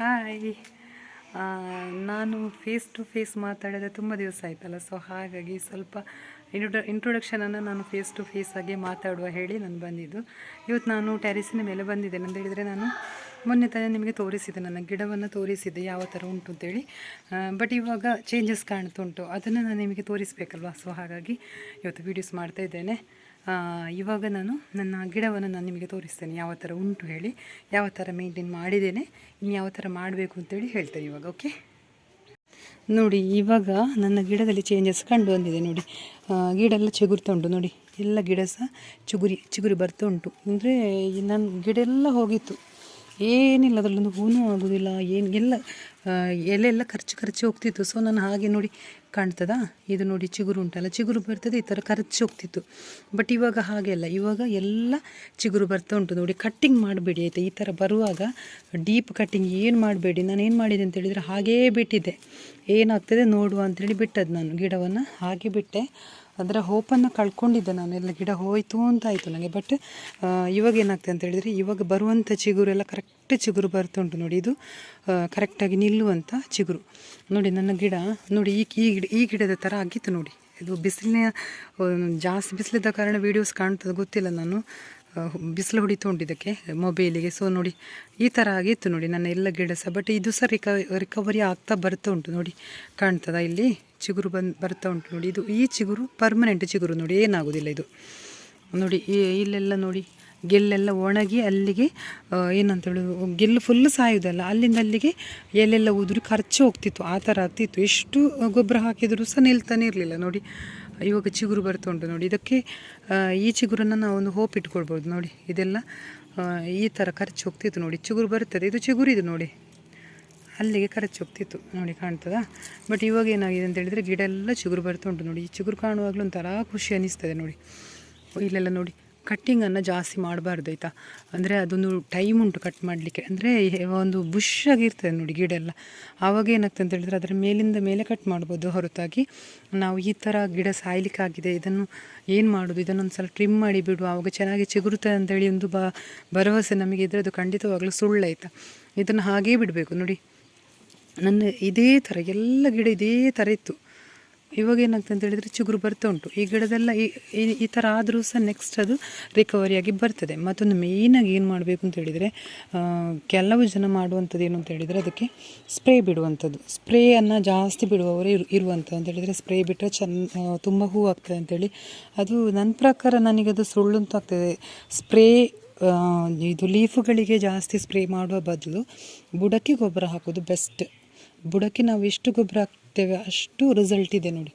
Hi ನಾನು face to face ಮಾತಾಡಿದ್ರೆ ತುಂಬ ದಿವಸ ಆಯ್ತಲ್ಲ ಸೊ ಹಾಗಾಗಿ ಸ್ವಲ್ಪ ಇಂಟ್ರೊಡ ಇಂಟ್ರೊಡಕ್ಷನನ್ನು ನಾನು ಫೇಸ್ ಟು ಫೇಸ್ ಆಗಿ ಮಾತಾಡುವ ಹೇಳಿ ನಾನು ಬಂದಿದ್ದು. ಇವತ್ತು ನಾನು ಟೆರೆಸಿನ ಮೇಲೆ ಬಂದಿದ್ದೇನೆ ಅಂತ ಹೇಳಿದರೆ ನಾನು ಮೊನ್ನೆ ತಾನೇ ನಿಮಗೆ ತೋರಿಸಿದೆ ನನ್ನ ಗಿಡವನ್ನು ತೋರಿಸಿದೆ ಯಾವ ಥರ ಉಂಟು ಅಂತೇಳಿ ಬಟ್ ಇವಾಗ ಚೇಂಜಸ್ ಕಾಣ್ತುಂಟು ಅದನ್ನು ನಾನು ನಿಮಗೆ ತೋರಿಸ್ಬೇಕಲ್ವಾ? ಸೊ ಹಾಗಾಗಿ ಇವತ್ತು ವೀಡಿಯೋಸ್ ಮಾಡ್ತಾ ಇದ್ದೇನೆ. ಆ, ಇವಾಗ ನಾನು ನನ್ನ ಗಿಡವನ್ನು ನಾನು ನಿಮಗೆ ತೋರಿಸ್ತೇನೆ. ಯಾವ ಥರ ಉಂಟು ಹೇಳಿ, ಯಾವ ಥರ ಮೇಂಟೈನ್ ಮಾಡಿದ್ದೇನೆ, ಇನ್ನು ಯಾವ ಥರ ಮಾಡಬೇಕು ಅಂತೇಳಿ ಹೇಳ್ತೇನೆ ಇವಾಗ ಓಕೆ ನೋಡಿ, ಇವಾಗ ನನ್ನ ಗಿಡದಲ್ಲಿ ಚೇಂಜಸ್ ಕಂಡು ಬಂದಿದೆ ನೋಡಿ. ಗಿಡ ಎಲ್ಲ ಚಿಗುರ್ತಾ ಉಂಟು ನೋಡಿ. ಎಲ್ಲ ಗಿಡ ಸಹ ಚಿಗುರಿ ಚಿಗುರಿ ಬರ್ತಾ ಉಂಟು. ಅಂದರೆ ನನ್ನ ಗಿಡ ಎಲ್ಲ ಹೋಗಿತ್ತು. ಏನಿಲ್ಲ ಅದರಲ್ಲೊಂದು ಹೂನೂ ಆಗೋದಿಲ್ಲ, ಏನು ಎಲ್ಲ ಎಲೆ ಎಲ್ಲ ಖರ್ಚು ಖರ್ಚು ಹೋಗ್ತಿತ್ತು. ಸೊ ನಾನು ಹಾಗೆ ನೋಡಿ ಕಾಣ್ತದಾ? ಇದು ನೋಡಿ ಚಿಗುರು ಉಂಟಲ್ಲ, ಚಿಗುರು ಬರ್ತದೆ, ಈ ಥರ ಖರ್ಚು ಹೋಗ್ತಿತ್ತು. ಬಟ್ ಇವಾಗ ಹಾಗೆ ಅಲ್ಲ, ಇವಾಗ ಎಲ್ಲ ಚಿಗುರು ಬರ್ತಾ ಉಂಟು. ನೋಡಿ ಕಟ್ಟಿಂಗ್ ಮಾಡಬೇಡಿ ಆಯಿತು? ಈ ಥರ ಬರುವಾಗ ಡೀಪ್ ಕಟ್ಟಿಂಗ್ ಏನು ಮಾಡಬೇಡಿ? ನಾನು ಏನು ಮಾಡಿದೆ ಅಂತೇಳಿದರೆ ಹಾಗೇ ಬಿಟ್ಟಿದ್ದೆ. ಏನಾಗ್ತದೆ? ನೋಡುವ ಅಂತೇಳಿ ಬಿಟ್ಟದ್ದು ನಾನು ಗಿಡವನ್ನು, ಹಾಗೆ ಬಿಟ್ಟೆ. ಅದರ ಹೋಪನ್ನು ಕಳ್ಕೊಂಡಿದ್ದೆ ನಾನು. ಎಲ್ಲ ಗಿಡ ಹೋಯಿತು ಅಂತ ಆಯಿತು ನನಗೆ. ಬಟ್ ಇವಾಗ ಏನಾಗ್ತದೆ ಅಂತ ಹೇಳಿದರೆ, ಇವಾಗ ಬರುವಂಥ ಚಿಗುರೆಲ್ಲ ಕರೆಕ್ಟ್ ಚಿಗುರು ಬರ್ತುಂಟು ನೋಡಿ ಇದು. ಕರೆಕ್ಟಾಗಿ ನಿಲ್ಲುವಂಥ ಚಿಗುರು. ನೋಡಿ ನನ್ನ ಗಿಡ, ನೋಡಿ ಈ ಈ ಗಿಡ, ಈ ಗಿಡದ ಥರ ಆಗಿತ್ತು ನೋಡಿ. ಇದು ಬಿಸಿಲಿನ ಜಾಸ್ತಿ ಬಿಸಿಲಿದ್ದ ಕಾರಣ ವೀಡಿಯೋಸ್ ಕಾಣ್ತದೆ, ಗೊತ್ತಿಲ್ಲ ನಾನು. ಬಿಸಿಲು ಹೊಡಿತು ಉಂಟು ಇದಕ್ಕೆ ಮೊಬೈಲಿಗೆ ಸೊ ನೋಡಿ, ಈ ಥರ ಆಗಿತ್ತು ನೋಡಿ, ನನ್ನ ಎಲ್ಲ ಗಿಡ ಸಹ ಬಟ್ ಇದು ಸಹ ರಿಕ ರಿಕವರಿ ಆಗ್ತಾ ಬರ್ತಾ ಉಂಟು ನೋಡಿ, ಕಾಣ್ತದ ಇಲ್ಲಿ? ಚಿಗುರು ಬಂದು, ಬರ್ತಾ ಉಂಟು ನೋಡಿ. ಇದು ಈ ಚಿಗುರು ಪರ್ಮನೆಂಟ್ ಚಿಗುರು ನೋಡಿ, ಏನಾಗೋದಿಲ್ಲ ಇದು. ನೋಡಿ ಇಲ್ಲೆಲ್ಲ ನೋಡಿ, ಗೆಲ್ಲೆಲ್ಲ ಒಣಗಿ ಅಲ್ಲಿಗೆ ಏನಂತ ಗೆಲ್ಲು ಫುಲ್ ಸಾಯೋದಲ್ಲ ಅಲ್ಲಿಂದ ಅಲ್ಲಿಗೆ ಎಲ್ಲೆಲ್ಲ ಉದುರಿ ಖರ್ಚು ಹೋಗ್ತಿತ್ತು. ಆ ಥರ ಆಗ್ತಿತ್ತು. ಎಷ್ಟು ಗೊಬ್ಬರ ಹಾಕಿದರೂ ಸಹ ನಿಲ್ತಾನೆ ಇರಲಿಲ್ಲ ನೋಡಿ. ಇವಾಗ ಚಿಗುರು ಬರ್ತಾ ಉಂಟು ನೋಡಿ. ಇದಕ್ಕೆ ಈ ಚಿಗುರನ್ನು ನಾವು ಒಂದು ಹೋಪ್ ಇಟ್ಕೊಳ್ಬೋದು ನೋಡಿ. ಇದೆಲ್ಲ ಈ ಥರ ಖರ್ಚು ಹೋಗ್ತಿತ್ತು ನೋಡಿ. ಚಿಗುರು ಬರ್ತದೆ. ಇದು ಚಿಗುರಿದು ನೋಡಿ. ಅಲ್ಲಿಗೆ ಖರ್ಚು ಹೋಗ್ತಿತ್ತು ನೋಡಿ ಕಾಣ್ತದಾ. ಬಟ್ ಇವಾಗ ಏನಾಗಿದೆ ಅಂತ ಹೇಳಿದರೆ ಗಿಡ ಎಲ್ಲ ಚಿಗುರು ಬರ್ತಾ ಉಂಟು ನೋಡಿ. ಈ ಚಿಗುರು ಕಾಣುವಾಗಲೂ ಒಂಥರ ಖುಷಿ ಅನ್ನಿಸ್ತದೆ ನೋಡಿ. ಇಲ್ಲೆಲ್ಲ ನೋಡಿ. ಕಟ್ಟಿಂಗನ್ನು ಜಾಸ್ತಿ ಮಾಡಬಾರ್ದು ಆಯಿತಾ ಅಂದರೆ ಅದೊಂದು ಟೈಮ್ ಉಂಟು ಕಟ್ ಮಾಡಲಿಕ್ಕೆ. ಅಂದರೆ ಒಂದು ಬುಷ್ ಆಗಿರ್ತದೆ ನೋಡಿ ಗಿಡ ಎಲ್ಲ. ಆವಾಗ ಏನಾಗ್ತದೆ ಅಂತ ಹೇಳಿದ್ರೆ ಅದರ ಮೇಲಿಂದ ಮೇಲೆ ಕಟ್ ಮಾಡ್ಬೋದು ಹೊರತಾಗಿ. ನಾವು ಈ ಥರ ಗಿಡ ಸಾಯ್ಲಿಕ್ಕಾಗಿದೆ, ಇದನ್ನು ಏನು ಮಾಡೋದು? ಇದನ್ನೊಂದು ಸಲ ಟ್ರಿಮ್ ಮಾಡಿ ಬಿಡು, ಆವಾಗ ಚೆನ್ನಾಗಿ ಚಿಗುರುತ್ತೆ ಅಂತೇಳಿ ಒಂದು ಬ, ಭರವಸೆ ನಮಗೆ ಅದು ಖಂಡಿತವಾಗಲೂ ಸುಳ್ಳು ಆಯಿತಾ ಇದನ್ನು ಹಾಗೇ ಬಿಡಬೇಕು ನೋಡಿ. ನನ್ನ ಇದೇ ಥರ ಎಲ್ಲ ಗಿಡ ಇದೇ ಥರ ಇತ್ತು. ಇವಾಗ ಏನಾಗ್ತದೆ ಅಂತ ಹೇಳಿದರೆ ಚಿಗುರು ಬರ್ತಾ ಉಂಟು. ಈ ಗಿಡದೆಲ್ಲ ಈ, ಈ- ಥರ ಆದರೂ ಸಹ ನೆಕ್ಸ್ಟ್ ಅದು ರಿಕವರಿಯಾಗಿ ಬರ್ತದೆ. ಮತ್ತೊಂದು ಮೇಯ್ನಾಗಿ ಏನು ಮಾಡಬೇಕು ಅಂತ ಹೇಳಿದರೆ ಕೆಲವು ಜನ ಮಾಡುವಂಥದ್ದು ಏನು ಅಂತ ಹೇಳಿದರೆ ಅದಕ್ಕೆ ಸ್ಪ್ರೇ ಬಿಡುವಂಥದ್ದು. ಸ್ಪ್ರೇಯನ್ನು ಜಾಸ್ತಿ ಬಿಡುವವರೇ ಇರು ಇರುವಂಥ ಅಂತ ಹೇಳಿದರೆ ಸ್ಪ್ರೇ ಬಿಟ್ಟರೆ ಚೆನ್ನ ತುಂಬ ಹೂ ಆಗ್ತದೆ ಅಂತೇಳಿ ಅದು ನನ್ನ ಪ್ರಕಾರ ನನಗದು ಸುಳ್ಳು ಅಂತ ಆಗ್ತದೆ. ಸ್ಪ್ರೇ ಇದು ಲೀಫುಗಳಿಗೆ ಜಾಸ್ತಿ ಸ್ಪ್ರೇ ಮಾಡುವ ಬದಲು ಬುಡಕ್ಕೆ ಗೊಬ್ಬರ ಹಾಕೋದು ಬೆಸ್ಟ್ ಬುಡಕ್ಕೆ ನಾವು ಎಷ್ಟು ಗೊಬ್ಬರ ಹಾಕ್ತೇವೆ ಅಷ್ಟು ರಿಸಲ್ಟ್ ಇದೆ ನೋಡಿ.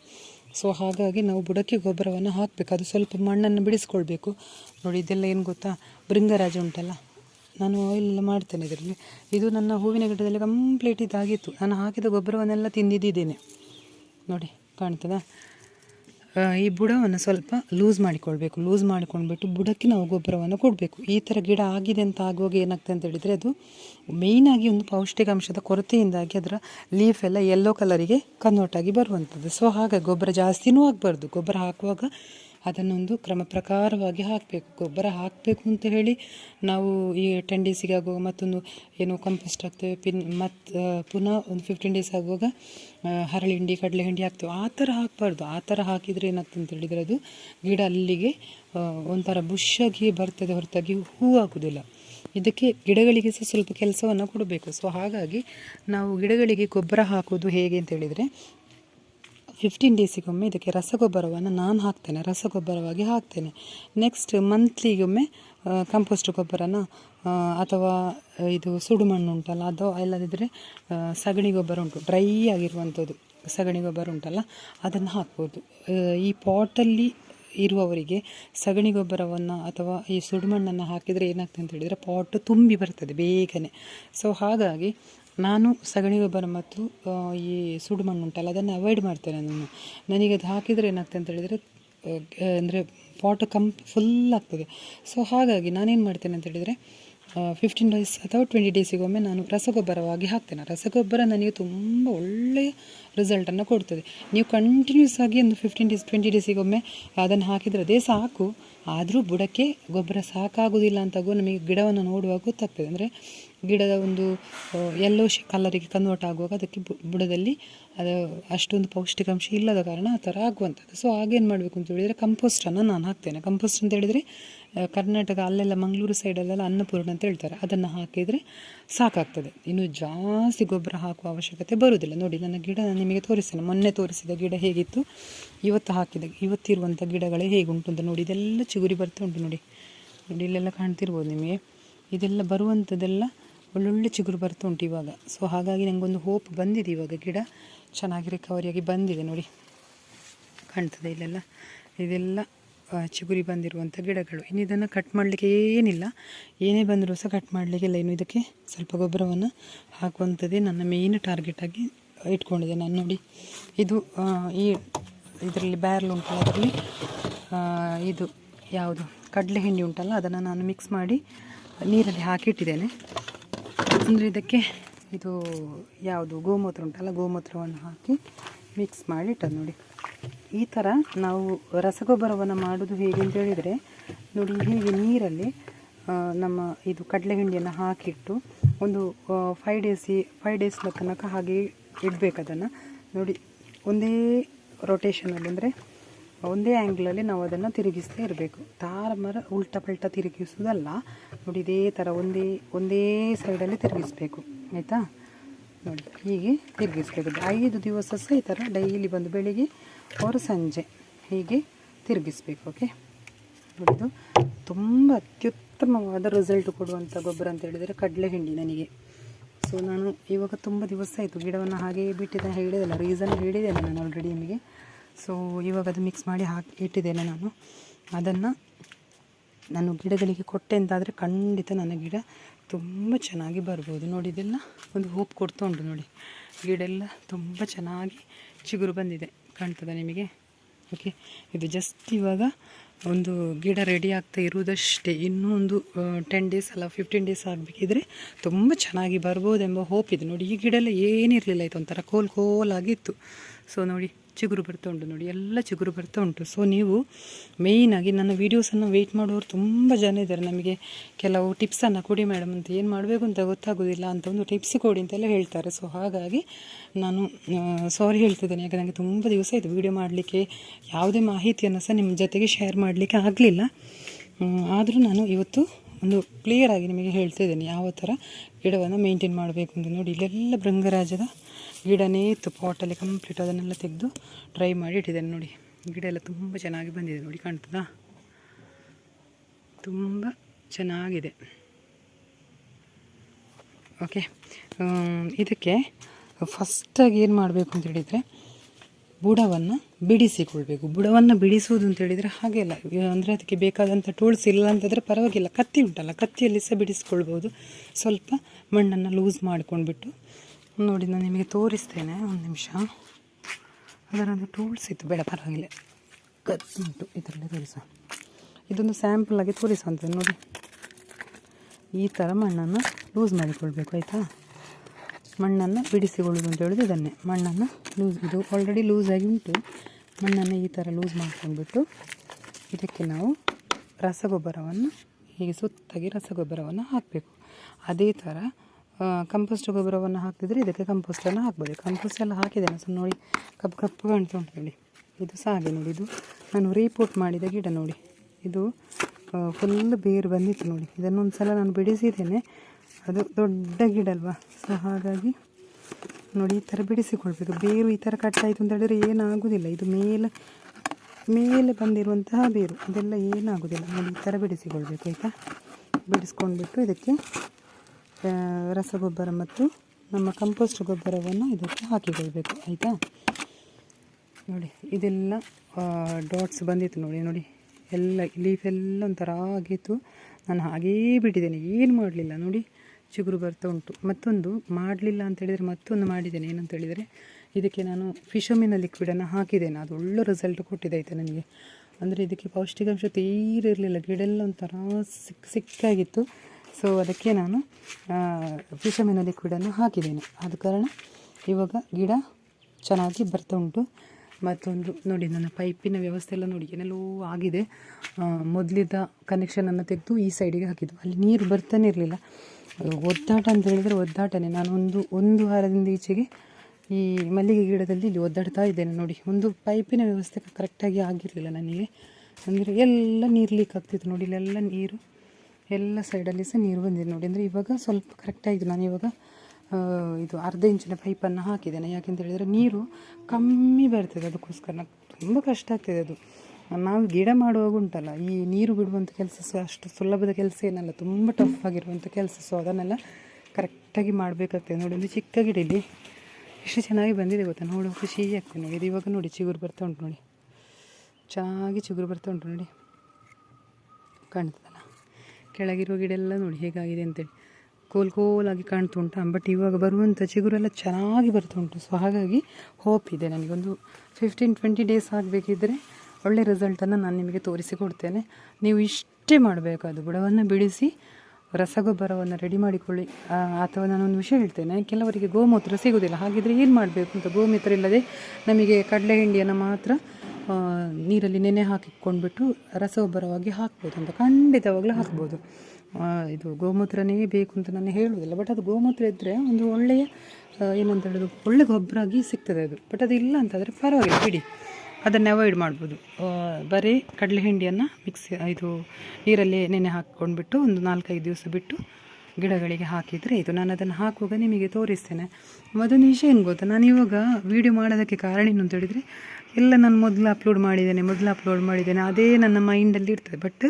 ಸೊ ಹಾಗಾಗಿ ನಾವು ಬುಡಕ್ಕೆ ಗೊಬ್ಬರವನ್ನು ಹಾಕಬೇಕು. ಅದು ಸ್ವಲ್ಪ ಮಣ್ಣನ್ನು ಬಿಡಿಸ್ಕೊಳ್ಬೇಕು. ನೋಡಿ, ಇದೆಲ್ಲ ಏನು ಗೊತ್ತಾ? ಬೃಂಗರಾಜ ಉಂಟಲ್ಲ? ನಾನು ಆಯಿಲ್ ಎಲ್ಲ ಮಾಡ್ತೇನೆ ಇದರಲ್ಲಿ. ಇದು ನನ್ನ ಹೂವಿನ ಗಿಡದಲ್ಲಿ ಕಂಪ್ಲೀಟ್ ಇದಾಗಿತ್ತು. ನಾನು ಹಾಕಿದ ಗೊಬ್ಬರವನ್ನೆಲ್ಲ ತಿಂದಿದ್ದೇನೆ. ನೋಡಿ, ಕಾಣ್ತದಾ? ಈ ಬುಡವನ್ನು ಸ್ವಲ್ಪ ಲೂಸ್ ಮಾಡಿಕೊಳ್ಬೇಕು. ಲೂಸ್ ಮಾಡಿಕೊಂಡ್ಬಿಟ್ಟು ಬುಡಕ್ಕೆ ನಾವು ಗೊಬ್ಬರವನ್ನು ಕೊಡಬೇಕು. ಈ ಥರ ಗಿಡ ಆಗಿದೆ ಅಂತ ಆಗುವಾಗ ಏನಾಗ್ತದೆ ಅಂತ ಹೇಳಿದರೆ ಅದು ಮೇಯ್ನಾಗಿ ಒಂದು ಪೌಷ್ಟಿಕಾಂಶದ ಕೊರತೆಯಿಂದಾಗಿ ಅದರ ಲೀಫ್ ಎಲ್ಲ ಯೆಲ್ಲೋ ಕಲರಿಗೆ ಕನ್ವರ್ಟ್ ಆಗಿ ಬರುವಂಥದ್ದು. ಸೊ ಹಾಗೆ ಗೊಬ್ಬರ ಜಾಸ್ತಿನೂ ಆಗಬಾರ್ದು. ಗೊಬ್ಬರ ಹಾಕುವಾಗ ಅದನ್ನೊಂದು ಕ್ರಮ ಪ್ರಕಾರವಾಗಿ ಹಾಕಬೇಕು. ಗೊಬ್ಬರ ಹಾಕಬೇಕು ಅಂತ ಹೇಳಿ ನಾವು ಈ ಟೆನ್ ಡೇಸಿಗೆ ಆಗುವಾಗ ಮತ್ತೊಂದು ಏನು ಕಂಪೋಸ್ಟ್ ಹಾಕ್ತೇವೆ ಪಿನ್ ಮತ್ತು ಪುನಃ ಒಂದು ಫಿಫ್ಟೀನ್ ಡೇಸ್ ಆಗುವಾಗ ಹರಳಿ ಹಿಂಡಿ, ಕಡಲೆ ಹಿಂಡಿ ಹಾಕ್ತೇವೆ ಆ ಥರ ಹಾಕಬಾರ್ದು. ಆ ಥರ ಹಾಕಿದರೆ ಏನಾಗ್ತದೆ ಅಂತ ಹೇಳಿದರೆ ಅದು ಗಿಡ ಅಲ್ಲಿಗೆ ಒಂಥರ ಬುಷಾಗಿ ಬರ್ತದೆ ಹೊರತಾಗಿ ಹೂ ಆಗೋದಿಲ್ಲ. ಇದಕ್ಕೆ ಗಿಡಗಳಿಗೆ ಸಹ ಸ್ವಲ್ಪ ಕೆಲಸವನ್ನು ಕೊಡಬೇಕು. ಸೊ ಹಾಗಾಗಿ ನಾವು ಗಿಡಗಳಿಗೆ ಗೊಬ್ಬರ ಹಾಕೋದು ಹೇಗೆ ಅಂತ ಹೇಳಿದರೆ ಫಿಫ್ಟೀನ್ ಡೇಸಿಗೊಮ್ಮೆ ಇದಕ್ಕೆ ರಸಗೊಬ್ಬರವನ್ನು ನಾನು ಹಾಕ್ತೇನೆ, ರಸಗೊಬ್ಬರವಾಗಿ ಹಾಕ್ತೇನೆ. ನೆಕ್ಸ್ಟ್ ಮಂತ್ಲಿಗೊಮ್ಮೆ ಕಂಪೋಸ್ಟ್ ಗೊಬ್ಬರನ ಅಥವಾ ಇದು ಸುಡುಮಣ್ಣು ಉಂಟಲ್ಲ, ಅದು ಇಲ್ಲದಿದ್ದರೆ ಸಗಣಿ ಗೊಬ್ಬರ ಉಂಟು ಡ್ರೈ ಆಗಿರುವಂಥದ್ದು ಸಗಣಿ ಗೊಬ್ಬರ ಉಂಟಲ್ಲ, ಅದನ್ನು ಹಾಕ್ಬೋದು. ಈ ಪಾಟಲ್ಲಿ ಇರುವವರಿಗೆ ಸಗಣಿ ಗೊಬ್ಬರವನ್ನು ಅಥವಾ ಈ ಸುಡುಮಣ್ಣನ್ನು ಹಾಕಿದರೆ ಏನಾಗ್ತದೆ ಅಂತ ಹೇಳಿದರೆ ಪಾಟು ತುಂಬಿ ಬರ್ತದೆ ಬೇಗನೆ. ಸೊ ಹಾಗಾಗಿ ನಾನು ಸಗಣಿ ಗೊಬ್ಬರ ಮತ್ತು ಈ ಸುಡುಮಣ್ಣು ಉಂಟಲ್ಲ, ಅದನ್ನು ಅವಾಯ್ಡ್ ಮಾಡ್ತೇನೆ ನಾನು. ನನಗೆ ಅದು ಹಾಕಿದರೆ ಏನಾಗ್ತದೆ ಅಂತ ಹೇಳಿದರೆ ಅಂದರೆ ಪಾಟ್ ಕಂಪ್ ಫುಲ್ ಆಗ್ತದೆ. ಸೊ ಹಾಗಾಗಿ ನಾನೇನು ಮಾಡ್ತೇನೆ ಅಂತ ಹೇಳಿದರೆ ಫಿಫ್ಟೀನ್ ಡೇಸ್ ಅಥವಾ ಟ್ವೆಂಟಿ ಡೇಸಿಗೊಮ್ಮೆ ನಾನು ರಸಗೊಬ್ಬರವಾಗಿ ಹಾಕ್ತೇನೆ. ರಸಗೊಬ್ಬರ ನನಗೆ ತುಂಬ ಒಳ್ಳೆಯ ರಿಸಲ್ಟನ್ನು ಕೊಡ್ತದೆ. ನೀವು ಕಂಟಿನ್ಯೂಸ್ ಆಗಿ ಒಂದು ಫಿಫ್ಟೀನ್ ಡೇಸ್ ಟ್ವೆಂಟಿ ಡೇಸಿಗೊಮ್ಮೆ ಅದನ್ನು ಹಾಕಿದರೆ ಅದೇ ಸಾಕು. ಆದರೂ ಬುಡಕ್ಕೆ ಗೊಬ್ಬರ ಸಾಕಾಗೋದಿಲ್ಲ ಅಂತಾಗೂ ನಮಗೆ ಗಿಡವನ್ನು ನೋಡುವಾಗ ಗೊತ್ತಾಗ್ತದೆ ಅಂದರೆ ಗಿಡದ ಒಂದು ಎಲ್ಲೋ ಕಲರಿಗೆ ಕನ್ವರ್ಟ್ ಆಗುವಾಗ ಅದಕ್ಕೆ ಬುಡದಲ್ಲಿ ಅದು ಅಷ್ಟೊಂದು ಪೌಷ್ಟಿಕಾಂಶ ಇಲ್ಲದ ಕಾರಣ ಆ ಥರ ಆಗುವಂಥದ್ದು. ಸೊ ಹಾಗೇನು ಮಾಡಬೇಕು ಅಂತ ಹೇಳಿದರೆ ಕಂಪೋಸ್ಟನ್ನು ನಾನು ಹಾಕ್ತೇನೆ. ಕಂಪೋಸ್ಟ್ ಅಂತ ಹೇಳಿದರೆ ಕರ್ನಾಟಕ ಅಲ್ಲೆಲ್ಲ ಮಂಗಳೂರು ಸೈಡಲ್ಲೆಲ್ಲ ಅನ್ನಪೂರ್ಣ ಅಂತ ಹೇಳ್ತಾರೆ. ಅದನ್ನು ಹಾಕಿದರೆ ಸಾಕಾಗ್ತದೆ. ಇನ್ನು ಜಾಸ್ತಿ ಗೊಬ್ಬರ ಹಾಕುವ ಅವಶ್ಯಕತೆ ಬರುವುದಿಲ್ಲ. ನೋಡಿ, ನನ್ನ ಗಿಡ ನಾನು ನಿಮಗೆ ತೋರಿಸ್ತೇನೆ. ಮೊನ್ನೆ ತೋರಿಸಿದ ಗಿಡ ಹೇಗಿತ್ತು? ಇವತ್ತು ಹಾಕಿದ, ಇವತ್ತಿರುವಂಥ ಗಿಡಗಳೇ ಹೇಗುಂಟು ಅಂತ ನೋಡಿ. ಇದೆಲ್ಲ ಚಿಗುರಿ ಬರ್ತಾ ಉಂಟು ನೋಡಿ. ನೋಡಿ, ಇಲ್ಲೆಲ್ಲ ಕಾಣ್ತಿರ್ಬೋದು ನಿಮಗೆ. ಇದೆಲ್ಲ ಬರುವಂಥದ್ದೆಲ್ಲ ಒಳ್ಳೊಳ್ಳೆ ಚಿಗುರು ಬರ್ತಾ ಉಂಟು ಇವಾಗ. ಸೊ ಹಾಗಾಗಿ ನನಗೊಂದು ಹೋಪ್ ಬಂದಿದೆ ಇವಾಗ ಗಿಡ ಚೆನ್ನಾಗಿ ರಿಕವರಿಯಾಗಿ ಬಂದಿದೆ ನೋಡಿ. ಕಾಣ್ತದೆ ಇಲ್ಲೆಲ್ಲ. ಇದೆಲ್ಲ ಚಿಗುರಿ ಬಂದಿರುವಂಥ ಗಿಡಗಳು. ಇನ್ನು ಇದನ್ನು ಕಟ್ ಮಾಡಲಿಕ್ಕೆ ಏನಿಲ್ಲ. ಏನೇ ಬಂದರೂ ಸಹ ಕಟ್ ಮಾಡಲಿಕ್ಕಿಲ್ಲ ಇನ್ನು ಇದಕ್ಕೆ ಸ್ವಲ್ಪ ಗೊಬ್ಬರವನ್ನು ಹಾಕುವಂಥದ್ದೇ ನನ್ನ ಮೇಯ್ನ್ ಟಾರ್ಗೆಟಾಗಿ ಇಟ್ಕೊಂಡಿದ್ದೆ ನಾನು ನೋಡಿ, ಇದು ಈ ಇದರಲ್ಲಿ ಬ್ಯಾರ್ಲ್ ಉಂಟಲ್ಲ, ಅದರಲ್ಲಿ ಇದು ಯಾವುದು, ಕಡಲೆ ಹಿಂಡಿ ಉಂಟಲ್ಲ, ಅದನ್ನು ನಾನು ಮಿಕ್ಸ್ ಮಾಡಿ ನೀರಲ್ಲಿ ಹಾಕಿಟ್ಟಿದ್ದೇನೆ. ಅಂದರೆ ಇದಕ್ಕೆ ಇದು ಯಾವುದು, ಗೋಮೂತ್ರ ಉಂಟಲ್ಲ, ಗೋಮೂತ್ರವನ್ನು ಹಾಕಿ ಮಿಕ್ಸ್ ಮಾಡಿ ಇಟ್ಟದ್ದು ನೋಡಿ. ಈ ಥರ ನಾವು ರಸಗೊಬ್ಬರವನ್ನು ಮಾಡೋದು ಹೇಗೆ ಅಂತ ಹೇಳಿದರೆ, ನೋಡಿ ಹೀಗೆ ನೀರಲ್ಲಿ ನಮ್ಮ ಇದು ಕಡಲೆ ಹಿಂಡಿಯನ್ನು ಹಾಕಿಟ್ಟು ಒಂದು ಫೈವ್ ಡೇಸ್ ಫೈವ್ ಡೇಸ್ ತನಕ ಹಾಗೆ ಇಡಬೇಕು ಅದನ್ನು. ನೋಡಿ, ಒಂದೇ ರೊಟೇಷನಲ್ಲಿ ಅಂದರೆ ಒಂದೇ ಆ್ಯಂಗ್ಲಲ್ಲಿ ನಾವು ಅದನ್ನು ತಿರುಗಿಸ್ತಾ ಇರಬೇಕು. ತಾರ ಮರ ಉಲ್ಟಾ ಪಲ್ಟಾ ತಿರುಗಿಸೋದಲ್ಲ, ನೋಡಿ ಇದೇ ಥರ ಒಂದೇ ಒಂದೇ ಸೈಡಲ್ಲಿ ತಿರುಗಿಸ್ಬೇಕು. ಆಯಿತಾ? ನೋಡಿ, ಹೀಗೆ ತಿರುಗಿಸ್ಬೇಕು ಐದು ದಿವಸ ಸಹ ಈ ಥರ ಡೈಲಿ ಬಂದು ಬೆಳಿಗ್ಗೆ ಅವರು ಸಂಜೆ ಹೀಗೆ ತಿರುಗಿಸ್ಬೇಕು ಓಕೆ ನೋಡಿದು ತುಂಬ ಅತ್ಯುತ್ತಮವಾದ ರಿಸಲ್ಟ್ ಕೊಡುವಂಥ ಗೊಬ್ಬರ ಅಂತ ಹೇಳಿದರೆ ಕಡಲೆ ಹಿಂಡಿ ನನಗೆ. ಸೊ ನಾನು ಇವಾಗ ತುಂಬ ದಿವಸ ಆಯಿತು ಗಿಡವನ್ನು ಹಾಗೆಯೇ ಬಿಟ್ಟಿದ್ದೆ ಹೇಳಿದೆಲ್ಲ ರೀಸನ್ ಹೇಳಿದ್ದೇನೆ ನಾನು ಆಲ್ರೆಡಿ ನಿಮಗೆ. ಸೊ ಇವಾಗ ಅದು ಮಿಕ್ಸ್ ಮಾಡಿ ಹಾಕಿ, ಇಟ್ಟಿದ್ದೇನೆ ನಾನು. ಅದನ್ನು ನಾನು ಗಿಡಗಳಿಗೆ ಕೊಟ್ಟೆ ಅಂತಾದರೆ ಖಂಡಿತ ನನ್ನ ಗಿಡ ತುಂಬ ಚೆನ್ನಾಗಿ ಬರ್ಬೋದು ನೋಡಿ, ಇದೆಲ್ಲ ಒಂದು ಹೋಪ್ ಕೊಡ್ತಾ ನೋಡಿ. ಗಿಡ ಎಲ್ಲ ತುಂಬ ಚೆನ್ನಾಗಿ ಚಿಗುರು ಬಂದಿದೆ ಕಾಣ್ತದೆ ನಿಮಗೆ? ಓಕೆ ಇದು ಜಸ್ಟ್ ಇವಾಗ ಒಂದು ಗಿಡ ರೆಡಿ ಆಗ್ತಾ ಇರುವುದಷ್ಟೇ. ಇನ್ನೂ ಒಂದು ಟೆನ್ ಡೇಸ್ ಅಲ್ಲ ಫಿಫ್ಟೀನ್ ಡೇಸ್ ಆಗಬೇಕಿದ್ರೆ ತುಂಬ ಚೆನ್ನಾಗಿ ಬರ್ಬೋದೆಂಬ ಹೋಪ್ ಇದೆ. ನೋಡಿ, ಈ ಗಿಡ ಎಲ್ಲ ಏನಿರಲಿಲ್ಲ ಇದು ಒಂಥರ ಕೋಲ್ ಕೋಲಾಗಿತ್ತು. ಸೊ ನೋಡಿ. ಚಿಗುರು ಬರ್ತಾ ಉಂಟು ನೋಡಿ, ಎಲ್ಲ ಚಿಗುರು ಬರ್ತಾ ಉಂಟು. ಸೊ ನೀವು ಮೇಯ್ನಾಗಿ ನನ್ನ ವೀಡಿಯೋಸನ್ನು ವೆಯ್ಟ್ ಮಾಡೋರು ತುಂಬ ಜನ ಇದ್ದಾರೆ. ನಮಗೆ ಕೆಲವು ಟಿಪ್ಸನ್ನು ಕೊಡಿ ಮೇಡಮ್ ಅಂತ ಏನು ಮಾಡಬೇಕು ಅಂತ ಗೊತ್ತಾಗೋದಿಲ್ಲ ಅಂತ ಒಂದು ಟಿಪ್ಸ್ ಕೊಡಿ ಅಂತೆಲ್ಲ ಹೇಳ್ತಾರೆ. ಸೊ ಹಾಗಾಗಿ ನಾನು ಸಾರಿ ಹೇಳ್ತಿದ್ದೇನೆ. ಯಾಕೆ ನನಗೆ ತುಂಬ ದಿವಸ ಆಯಿತು ವೀಡಿಯೋ ಮಾಡಲಿಕ್ಕೆ. ಯಾವುದೇ ಮಾಹಿತಿಯನ್ನು ಸಹ ನಿಮ್ಮ ಜೊತೆಗೆ ಶೇರ್ ಮಾಡಲಿಕ್ಕೆ ಆಗಲಿಲ್ಲ. ಆದರೂ ನಾನು ಇವತ್ತು ಒಂದು ಕ್ಲಿಯರಾಗಿ ನಿಮಗೆ ಹೇಳ್ತಿದ್ದೇನೆ ಯಾವ ಥರ ಗಿಡವನ್ನು ಮೇಂಟೈನ್ ಮಾಡಬೇಕು ಅಂತ. ನೋಡಿ, ಇಲ್ಲೆಲ್ಲ ಭೃಂಗರಾಜದ ಗಿಡನೇ ಪಾಟಲ್ಲಿ ಕಂಪ್ಲೀಟ್ ಅದನ್ನೆಲ್ಲ ತೆಗೆದು ಡ್ರೈ ಮಾಡಿ ಇಟ್ಟಿದ್ದೇನೆ ನೋಡಿ. ಗಿಡ ಎಲ್ಲ ತುಂಬ ಚೆನ್ನಾಗಿ ಬಂದಿದೆ ನೋಡಿ, ಕಾಣ್ತದಾ? ತುಂಬ ಚೆನ್ನಾಗಿದೆ. ಓಕೆ ಇದಕ್ಕೆ ಫಸ್ಟಾಗಿ ಏನು ಮಾಡಬೇಕು ಅಂತ ಹೇಳಿದರೆ ಬುಡವನ್ನು ಬಿಡಿಸಿಕೊಳ್ಬೇಕು. ಬುಡವನ್ನು ಬಿಡಿಸುವುದು ಅಂತ ಹೇಳಿದರೆ ಹಾಗೆ ಅಲ್ಲ ಅಂದರೆ ಅದಕ್ಕೆ ಬೇಕಾದಂಥ ಟೂಲ್ಸ್ ಇಲ್ಲ ಅಂತಂದರೆ ಪರವಾಗಿಲ್ಲ, ಕತ್ತಿ ಉಂಟಲ್ಲ ಕತ್ತಿಯಲ್ಲಿ ಸಹ ಬಿಡಿಸ್ಕೊಳ್ಬೋದು ಸ್ವಲ್ಪ ಮಣ್ಣನ್ನು ಲೂಸ್ ಮಾಡ್ಕೊಂಡ್ಬಿಟ್ಟು ನೋಡಿ, ನಾನು ನಿಮಗೆ ತೋರಿಸ್ತೇನೆ, ಒಂದು ನಿಮಿಷ. ಅದರೊಂದು ಟೂಲ್ಸ್ ಇತ್ತು, ಬೇಡ, ಪರವಾಗಿಲ್ಲ. ಕತ್ತಿ ಉಂಟು, ಇದರಲ್ಲಿ ತೋರಿಸ. ಇದೊಂದು ಸ್ಯಾಂಪಲ್ ಆಗಿ ತೋರಿಸುವಂಥದ್ದು ನೋಡಿ. ಈ ಥರ ಮಣ್ಣನ್ನು ಲೂಸ್ ಮಾಡಿಕೊಳ್ಬೇಕು, ಆಯಿತಾ? ಮಣ್ಣನ್ನು ಬಿಡಿಸಿಕೊಳ್ಳೋದು ಅಂತ ಹೇಳೋದು ಇದನ್ನೇ. ಮಣ್ಣನ್ನು ಲೂಸ್, ಇದು ಆಲ್ರೆಡಿ ಲೂಸಾಗಿ ಉಂಟು. ಮಣ್ಣನ್ನು ಈ ಥರ ಲೂಸ್ ಮಾಡ್ಕೊಂಡ್ಬಿಟ್ಟು ಇದಕ್ಕೆ ನಾವು ರಸಗೊಬ್ಬರವನ್ನು, ಹೀಗೆ ಸುತ್ತಾಗಿ ರಸಗೊಬ್ಬರವನ್ನು ಹಾಕಬೇಕು. ಅದೇ ಥರ ಕಂಪೋಸ್ಟ್ ಗೊಬ್ಬರವನ್ನು ಹಾಕಿದರೆ ಇದಕ್ಕೆ ಕಂಪೋಸ್ಟನ್ನು ಹಾಕ್ಬೋದು. ಕಂಪೋಸ್ಟ್ ಎಲ್ಲ ಹಾಕಿದ್ದೇನೆ ಸೊ ನೋಡಿ. ಕಪ್ಪು ಕಪ್ಪು ಕಾಣ್ತಾ ಉಂಟು ನೋಡಿ. ಇದು ಸಹ ಹಾಗೆ ನೋಡಿ, ಇದು. ನಾನು ರೀಪೋರ್ಟ್ ಮಾಡಿದ ಗಿಡ ನೋಡಿ. ಇದು ಫುಲ್ ಬೇರು ಬಂದಿತ್ತು ನೋಡಿ. ಇದನ್ನೊಂದು ಸಲ ನಾನು ಬಿಡಿಸಿದ್ದೇನೆ. ಅದು ದೊಡ್ಡ ಗಿಡ ಅಲ್ವಾ? ಸೊ ಹಾಗಾಗಿ ನೋಡಿ, ಈ ಥರ ಬಿಡಿಸಿಕೊಳ್ಬೇಕು. ಬೇರು ಈ ಥರ ಕಟ್ಟಾಯಿತು ಅಂತ ಹೇಳಿದ್ರೆ ಏನಾಗೋದಿಲ್ಲ. ಇದು ಮೇಲೆ ಮೇಲೆ ಬಂದಿರುವಂತಹ ಬೇರು. ಇದೆಲ್ಲ ಏನಾಗೋದಿಲ್ಲ. ನೋಡಿ, ಈ ಥರ ಬಿಡಿಸಿಕೊಳ್ಬೇಕು, ಆಯಿತಾ? ಬಿಡಿಸ್ಕೊಂಡ್ಬಿಟ್ಟು ಇದಕ್ಕೆ ರಸಗೊಬ್ಬರ ಮತ್ತು ನಮ್ಮ ಕಂಪೋಸ್ಟ್ ಗೊಬ್ಬರವನ್ನು ಇದಕ್ಕೆ ಹಾಕಿಕೊಳ್ಬೇಕು, ಆಯಿತಾ? ನೋಡಿ, ಇದೆಲ್ಲ ಡಾಟ್ಸ್ ಬಂದಿತ್ತು ನೋಡಿ ನೋಡಿ. ಎಲ್ಲ ಲೀಫ್ ಎಲ್ಲ ಒಂಥರ ಆಗಿತ್ತು. ನಾನು ಹಾಗೇ ಬಿಟ್ಟಿದ್ದೇನೆ, ಏನು ಮಾಡಲಿಲ್ಲ, ನೋಡಿ. ಚಿಗುರು ಬರ್ತಾ ಉಂಟು. ಮತ್ತೊಂದು ಮಾಡಲಿಲ್ಲ ಅಂತ ಹೇಳಿದರೆ ಮತ್ತೊಂದು ಮಾಡಿದ್ದೇನೆ. ಏನಂತ ಹೇಳಿದರೆ, ಇದಕ್ಕೆ ನಾನು ಫಿಶಮಿನ ಲಿಕ್ವಿಡನ್ನು ಹಾಕಿದ್ದೇನೆ. ಅದು ಒಳ್ಳೆ ರಿಸಲ್ಟ್ ಕೊಟ್ಟಿದೆ, ಆಯಿತಾ ನನಗೆ. ಅಂದರೆ ಇದಕ್ಕೆ ಪೌಷ್ಟಿಕಾಂಶ ತೀರಿರಲಿಲ್ಲ ಗಿಡ ಎಲ್ಲ ಒಂಥರ ಸಿಕ್, ಸಿಕ್ಕಾಗಿತ್ತು. ಸೊ ಅದಕ್ಕೆ ನಾನು ಫಿಶಮಿನ ಲಿಕ್ವಿಡನ್ನು ಹಾಕಿದ್ದೇನೆ. ಆದ ಕಾರಣ ಇವಾಗ ಗಿಡ ಚೆನ್ನಾಗಿ ಬರ್ತಾ ಉಂಟು. ಮತ್ತೊಂದು ನೋಡಿ, ನನ್ನ ಪೈಪಿನ ವ್ಯವಸ್ಥೆ ಎಲ್ಲ ನೋಡಿ, ಏನೆಲ್ಲೋ ಆಗಿದೆ. ಮೊದಲಿದ್ದ ಕನೆಕ್ಷನನ್ನು ತೆಗೆದು ಈ ಸೈಡಿಗೆ ಹಾಕಿದ್ದು. ಅಲ್ಲಿ ನೀರು ಬರ್ತಾನೆ ಇರಲಿಲ್ಲ. ಒದ್ದಾಟ ಅಂತ ಹೇಳಿದರೆ ಒದ್ದಾಟನೇ. ನಾನು ಒಂದು ಒಂದು ವಾರದಿಂದ ಈಚೆಗೆ ಈ ಮಲ್ಲಿಗೆ ಗಿಡದಲ್ಲಿ ಇಲ್ಲಿ ಒದ್ದಾಡ್ತಾ ಇದ್ದೇನೆ ನೋಡಿ. ಒಂದು ಪೈಪಿನ ವ್ಯವಸ್ಥೆ ಕರೆಕ್ಟಾಗಿ ಆಗಿರಲಿಲ್ಲ ನನಗೆ. ಅಂದರೆ ಎಲ್ಲ ನೀರು ಲೀಕ್ ಆಗ್ತಿತ್ತು ನೋಡಿ, ಇಲ್ಲೆಲ್ಲ ನೀರು ಎಲ್ಲ ಸೈಡಲ್ಲಿ ಸಹ ನೀರು ಬಂದಿದೆ ನೋಡಿ. ಅಂದರೆ ಇವಾಗ ಸ್ವಲ್ಪ ಕರೆಕ್ಟಾಗಿದೆ ನಾನು ಇವಾಗ ಇದು ಅರ್ಧ ಇಂಚಿನ ಪೈಪನ್ನು ಹಾಕಿದ್ದೇನೆ. ಯಾಕೆಂತ ಹೇಳಿದರೆ ನೀರು ಕಮ್ಮಿ ಬರ್ತದೆ. ಅದಕ್ಕೋಸ್ಕರ ತುಂಬ ಕಷ್ಟ ಆಗ್ತದೆ ಅದು. ನಾವು ಗಿಡ ಮಾಡುವಾಗ ಉಂಟಲ್ಲ, ಈ ನೀರು ಬಿಡುವಂಥ ಕೆಲಸ ಸಹ ಅಷ್ಟು ಸುಲಭದ ಕೆಲಸ ಏನಲ್ಲ. ತುಂಬ ಟಫ್ ಆಗಿರುವಂಥ ಕೆಲಸ. ಸೊ ಅದನ್ನೆಲ್ಲ ಕರೆಕ್ಟಾಗಿ ಮಾಡಬೇಕಾಗ್ತದೆ. ನೋಡಿ, ಒಂದು ಚಿಕ್ಕ ಗಿಡ ಇಲ್ಲಿ ಎಷ್ಟು ಚೆನ್ನಾಗಿ ಬಂದಿದೆ ಗೊತ್ತಾ? ನೋಡೋ, ಖುಷಿ ಆಗ್ತದೆ. ನೋಡಿ, ಇದು ಇವಾಗ ನೋಡಿ, ಚಿಗುರು ಬರ್ತಾ ಉಂಟು ನೋಡಿ. ಚೆನ್ನಾಗಿ ಚಿಗುರು ಬರ್ತಾ ಉಂಟು ನೋಡಿ. ಕಾಣ್ತದಲ್ಲ? ಕೆಳಗಿರೋ ಗಿಡ ಎಲ್ಲ ನೋಡಿ ಹೇಗಾಗಿದೆ ಅಂತೇಳಿ. ಕೋಲ್ ಕೋಲಾಗಿ ಕಾಣ್ತು ಉಂಟು ಬಟ್ ಇವಾಗ ಬರುವಂಥ ಚಿಗುರೆಲ್ಲ ಚೆನ್ನಾಗಿ ಬರ್ತಾ ಉಂಟು ಸೊ ಹಾಗಾಗಿ ಹೋಪ್ ಇದೆ ನನಗೊಂದು ಫಿಫ್ಟೀನ್ ಟ್ವೆಂಟಿ ಡೇಸ್ ಆಗಬೇಕಿದ್ರೆ ಒಳ್ಳೆ ರಿಸಲ್ಟನ್ನು ನಾನು ನಿಮಗೆ ತೋರಿಸಿ ಕೊಡ್ತೇನೆ. ನೀವು ಇಷ್ಟೇ ಮಾಡಬೇಕು ಅದು ಬುಡವನ್ನು ಬಿಡಿಸಿ ರಸಗೊಬ್ಬರವನ್ನು ರೆಡಿ ಮಾಡಿಕೊಳ್ಳಿ. ಅಥವಾ ನಾನೊಂದು ವಿಷಯ ಹೇಳ್ತೇನೆ. ಕೆಲವರಿಗೆ ಗೋಮೂತ್ರ ಸಿಗೋದಿಲ್ಲ. ಹಾಗಿದ್ರೆ ಏನು ಮಾಡಬೇಕು ಅಂತ ಗೋಮೂತ್ರ ಇಲ್ಲದೆ ನಮಗೆ ಕಡಲೆ ಹಿಂಡಿಯನ್ನು ಮಾತ್ರ ನೀರಲ್ಲಿ ನೆನೆ ಹಾಕಿಕೊಂಡ್ಬಿಟ್ಟು ರಸಗೊಬ್ಬರವಾಗಿ ಹಾಕ್ಬೋದು ಅಂತ. ಖಂಡಿತವಾಗ್ಲೂ ಹಾಕ್ಬೋದು. ಇದು ಗೋಮೂತ್ರನೇ ಬೇಕು ಅಂತ ನಾನು ಹೇಳುವುದಿಲ್ಲ ಬಟ್ ಅದು ಗೋಮೂತ್ರ ಇದ್ದರೆ ಒಂದು ಒಳ್ಳೆಯ ಏನಂತ ಹೇಳೋದು, ಒಳ್ಳೆ ಗೊಬ್ಬರ ಆಗಿ ಸಿಗ್ತದೆ ಅದು. ಬಟ್ ಅದು ಇಲ್ಲ ಅಂತಂದರೆ ಪರವಾಗಿಲ್ಲ, ಬಿಡಿ. ಅದನ್ನು ಅವಾಯ್ಡ್ ಮಾಡ್ಬೋದು. ಬರೀ ಕಡಲೆ ಹಿಂಡಿಯನ್ನು ಮಿಕ್ಸಿ ಇದು ನೀರಲ್ಲಿ ನೆನೆ ಹಾಕ್ಕೊಂಡ್ಬಿಟ್ಟು ಒಂದು ನಾಲ್ಕೈದು ದಿವಸ ಬಿಟ್ಟು ಗಿಡಗಳಿಗೆ ಹಾಕಿದರೆ ಇದು. ನಾನು ಅದನ್ನು ಹಾಕುವಾಗ ನಿಮಗೆ ತೋರಿಸ್ತೇನೆ. ಮೊದಲು ವಿಷಯ ಏನು ಗೊತ್ತಾ? ನಾನು ಇವಾಗ ವೀಡಿಯೋ ಮಾಡೋದಕ್ಕೆ ಕಾರಣ ಏನು ಅಂತ ಹೇಳಿದರೆ, ಎಲ್ಲ ನಾನು ಮೊದಲು ಅಪ್ಲೋಡ್ ಮಾಡಿದ್ದೇನೆ, ಮೊದಲು ಅಪ್ಲೋಡ್ ಮಾಡಿದ್ದೇನೆ. ಅದೇ ನನ್ನ ಮೈಂಡಲ್ಲಿ ಇರ್ತದೆ. ಬಟ್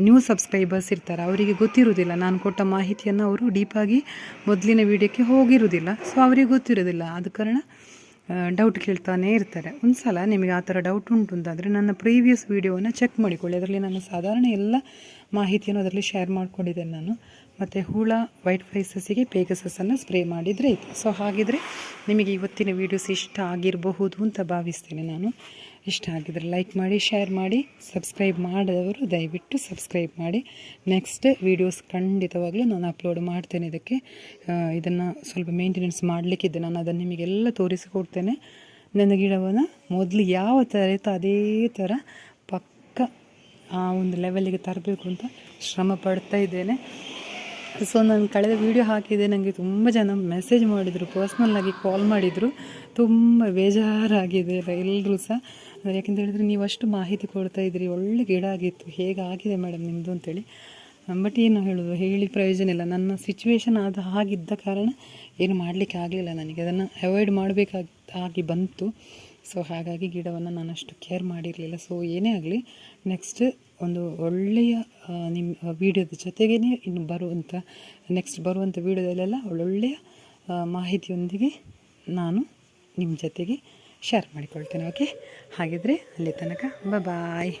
ನ್ಯೂ ಸಬ್ಸ್ಕ್ರೈಬರ್ಸ್ ಇರ್ತಾರೆ. ಅವರಿಗೆ ಗೊತ್ತಿರೋದಿಲ್ಲ ನಾನು ಕೊಟ್ಟ ಮಾಹಿತಿಯನ್ನು ಅವರು ಡೀಪಾಗಿ ಮೊದಲಿನ ವೀಡಿಯೋಕ್ಕೆ ಹೋಗಿರೋದಿಲ್ಲ ಸೊ ಅವರಿಗೆ ಗೊತ್ತಿರೋದಿಲ್ಲ ಆದ ಕಾರಣ ಡೌಟ್ ಕೇಳ್ತಾನೆ ಇರ್ತಾರೆ. ಒಂದು ಸಲ ನಿಮಗೆ ಆ ಥರ ಡೌಟ್ ಉಂಟು ಅಂತಂದರೆ ನನ್ನ ಪ್ರೀವಿಯಸ್ ವೀಡಿಯೋವನ್ನು ಚೆಕ್ ಮಾಡಿಕೊಳ್ಳಿ. ಅದರಲ್ಲಿ ನಾನು ಸಾಧಾರಣ ಎಲ್ಲ ಮಾಹಿತಿಯನ್ನು ಅದರಲ್ಲಿ ಶೇರ್ ಮಾಡಿಕೊಂಡಿದ್ದೇನೆ ನಾನು. ಮತ್ತು ಹುಳ ವೈಟ್ ಫ್ಲೈಸಸ್ಸಿಗೆ ಪೇಗಸಸ್ಸನ್ನು ಸ್ಪ್ರೇ ಮಾಡಿದರೆ ಇತ್ತು ಸೊ ಹಾಗಿದ್ರೆ ನಿಮಗೆ ಇವತ್ತಿನ ವೀಡಿಯೋಸ್ ಇಷ್ಟ ಆಗಿರಬಹುದು ಅಂತ ಭಾವಿಸ್ತೇನೆ ನಾನು. ಇಷ್ಟ ಆಗಿದ್ರೆ ಲೈಕ್ ಮಾಡಿ ಶೇರ್ ಮಾಡಿ ಸಬ್ಸ್ಕ್ರೈಬ್ ಮಾಡಿದವರು ದಯವಿಟ್ಟು ಸಬ್ಸ್ಕ್ರೈಬ್ ಮಾಡಿ. ನೆಕ್ಸ್ಟ್ ವೀಡಿಯೋಸ್ ಖಂಡಿತವಾಗ್ಲೂ ನಾನು ಅಪ್ಲೋಡ್ ಮಾಡ್ತೇನೆ ಇದಕ್ಕೆ. ಇದನ್ನು ಸ್ವಲ್ಪ ಮೇಂಟೆನೆನ್ಸ್ ಮಾಡಲಿಕ್ಕಿದ್ದೆ. ನಾನು ಅದನ್ನು ನಿಮಗೆಲ್ಲ ತೋರಿಸಿಕೊಡ್ತೇನೆ ನನ್ನ ಗಿಡವನ್ನು ಮೊದಲು ಯಾವ ಥರ ಇತ್ತು ಅದೇ ಥರ ಪಕ್ಕ ಆ ಒಂದು ಲೆವೆಲ್ಲಿಗೆ ತರಬೇಕು ಅಂತ ಶ್ರಮ ಪಡ್ತಾ ಇದ್ದೇನೆ. ಸೊ ನಾನು ಕಳೆದ ವೀಡಿಯೋ ಹಾಕಿದೆ. ನನಗೆ ತುಂಬ ಜನ ಮೆಸೇಜ್ ಮಾಡಿದರು. ಪರ್ಸ್ನಲ್ಲಾಗಿ ಕಾಲ್ ಮಾಡಿದರು. ತುಂಬ ಬೇಜಾರಾಗಿದೆ ಎಲ್ಲರೂ ಸಹ. ಯಾಕೆಂತ ಹೇಳಿದ್ರೆ ನೀವು ಅಷ್ಟು ಮಾಹಿತಿ ಕೊಡ್ತಾ ಇದ್ರಿ ಒಳ್ಳೆ ಗಿಡ ಆಗಿತ್ತು. ಹೇಗಾಗಿದೆ ಮೇಡಮ್ ನಿಮ್ಮದು ಅಂತೇಳಿ. ಬಟ್ ಏನು ಹೇಳೋದು? ಹೇಳಿ ಪ್ರಯೋಜನ ಇಲ್ಲ. ನನ್ನ ಸಿಚುವೇಶನ್ ಅದು ಹಾಗಿದ್ದ ಕಾರಣ ಏನು ಮಾಡಲಿಕ್ಕೆ ಆಗಲಿಲ್ಲ ನನಗೆ. ಅದನ್ನು ಅವಾಯ್ಡ್ ಮಾಡಬೇಕಾಗಿ ಬಂತು. ಸೊ ಹಾಗಾಗಿ ಗಿಡವನ್ನು ನಾನು ಅಷ್ಟು ಕೇರ್ ಮಾಡಿರಲಿಲ್ಲ. ಸೊ ಏನೇ ಆಗಲಿ ನೆಕ್ಸ್ಟ್ ಒಂದು ಒಳ್ಳೆಯ ನಿಮ್ಮ ವೀಡಿಯೋದ ಜೊತೆಗೇ ಇನ್ನು ಬರುವಂಥ ನೆಕ್ಸ್ಟ್ ಬರುವಂಥ ವೀಡಿಯೋದಲ್ಲೆಲ್ಲ ಒಳ್ಳೊಳ್ಳೆಯ ಮಾಹಿತಿಯೊಂದಿಗೆ ನಾನು ನಿಮ್ಮ ಜೊತೆಗೆ ಶೇರ್ ಮಾಡಿಕೊಳ್ತೇನೆ ಓಕೆ ಹಾಗಿದ್ರೆ ಅಲ್ಲಿ ತನಕ ಬಾಯ್